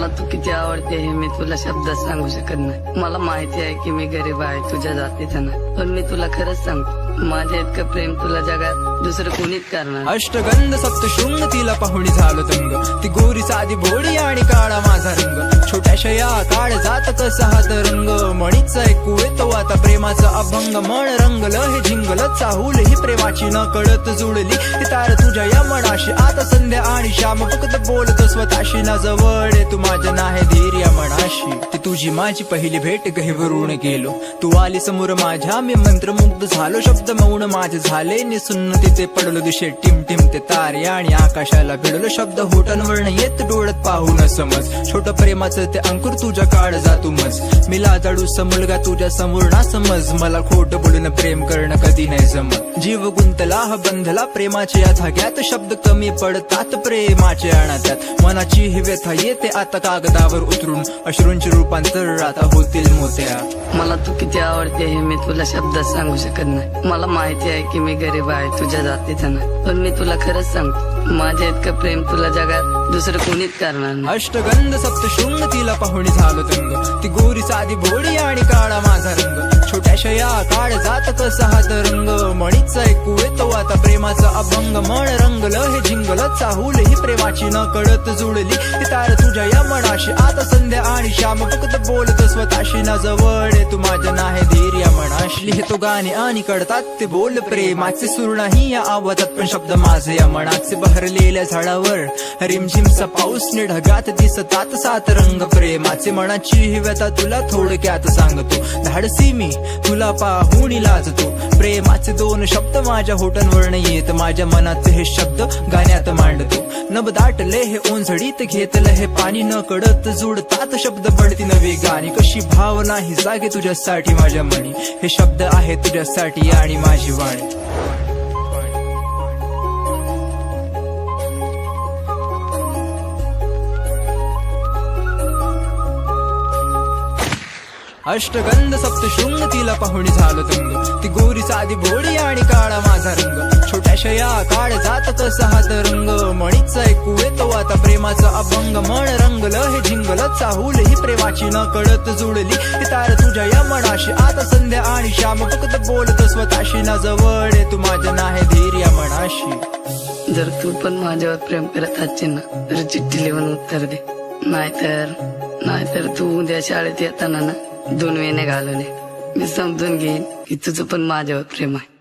मला तू किती आवडते हे मी तुला शब्दात सांगू शकत नाही. मला माहिती आहे की मी गरीब आहे तुझ्या जातीचा नाही पण मी तुला खरंच सांगतो माझ्या इतकं प्रेम तुला जगात दुसरं कोणीच करणार अष्टगंध सप्तशृंग तिला पाहुणी झालो तंग. ती गोरी साधी भोडी आणि काळा माझा रंग. छोट्याशा या काळ जात कसा हात रंग मणीचा ऐकू येतो आता प्रेमाचा अभंग. मन रंगलं हे झिंगल चाहूल ही प्रेमाची न कळत जुळली. ती तार तुझ्या या मनाशी आता संध्या आणि श्याम फक्त बोलतो स्वतःशी ना जवळ ये तू तुझी माझी पहिली भेट गहिवरून गेलो. तू आली समोर माझ्या मी मंत्रमुग्ध झालो. शब्द मौन माझे झाले निसुन्न तिथे पडलो दिशे. टिम टिम ते तारे आणि आकाशाला भिडलो शब्द होटांवर येत डोळत पाहून समज. छोट प्रेमाचं ते अंकुर तुझ्या काळ जातू मज. मी लाजाडूसा मुलगा तुझ्या समोर ना समज. मला खोट बोलून प्रेम करणं कधी नाही जमत. जीव गुंतला हा बंधला प्रेमाच्या या धाग्यात शब्द कमी पडतात प्रेमाचे अनात्यात. मनाची ही व्यथा येते आता कागदावर उतरून. अश्रूंचे रूपांतर आता होतील मोत्या. मला तू किती आवडते हे मी तुला शब्दात सांगू शकत नाही. मला माहिती आहे की मी गरीब आहे तुझ्या जातीचा नाही. पण मी तुला खरंच सांगतो माझ्या इतकं प्रेम तुला जगात दुसरं कोणीच करणार नाही. अष्टगंध सप्तशृंग तिला पाहुणी झालो तंग. ती गोरी साधी भोडी आणि काळा माझा आशया काळ जात कसा हात रंग. मणीच ऐकू येतो आता प्रेमाचा अभंग. मन रंगलं हे झिंगल चाहूल ही प्रेमाची न कळत जुळली. तार तुझ्या या मनाशी आता संध्या आणि श्याम फक्त बोलत स्वतःशी ना जवळ तू माझ्या नाही धीर या हे तो गाणे आणि कळतात ते बोल प्रेमाचे सूर नाही या आवाजात पण शब्द माझे या मनाचे. बहरलेल्या झाडावर रिमझिमचा पाऊस नि ढगात दिसतात सात रंग प्रेमाचे मनाची ही व्यथा तुला थोडक्यात सांगतो. धाडसी मी तुला पाहून लाजतो. प्रेमाचे दोन शब्द माझ्या होटांवर येत. माझ्या मनाचे हे शब्द गाण्यात मांडतो. नब दाटले हे ओंझडीत घेतलं हे पाणी न कडत जुडतात शब्द पडती नवी गाणी. कशी भावना ही जागे तुझ्यासाठी माझ्या मनी. हे शब्द आहे तुझ्यासाठी आणि माझी वाणी. अष्टगंध सप्तशृंग तिला पाहुणी झालो तंग. ती गोरी साधी भोळी आणि काळा माझा रंग. छोट्याशा या काळ जात कसा हात रंग मणीचा ऐकू येतो आता प्रेमाचा अभंग. मन रंगलं हे झिंगल चाहूल ही प्रेमाची न कळत जुळली तार तुझ्या या मनाशी आता संध्या आणि श्याम फक्त बोलत स्वतःशी. ना जवळ ये तू माझ्या नाही धीर या मनाशी. जर तू पण माझ्यावर प्रेम करत असशील ना तर चिठ्ठी लिहून उत्तर दे. नाहीतर नाहीतर तू उद्या शाळेत येताना ना दोन वेने घालवले. मी समजून घेईन की तुझं पण माझ्यावर प्रेम आहे.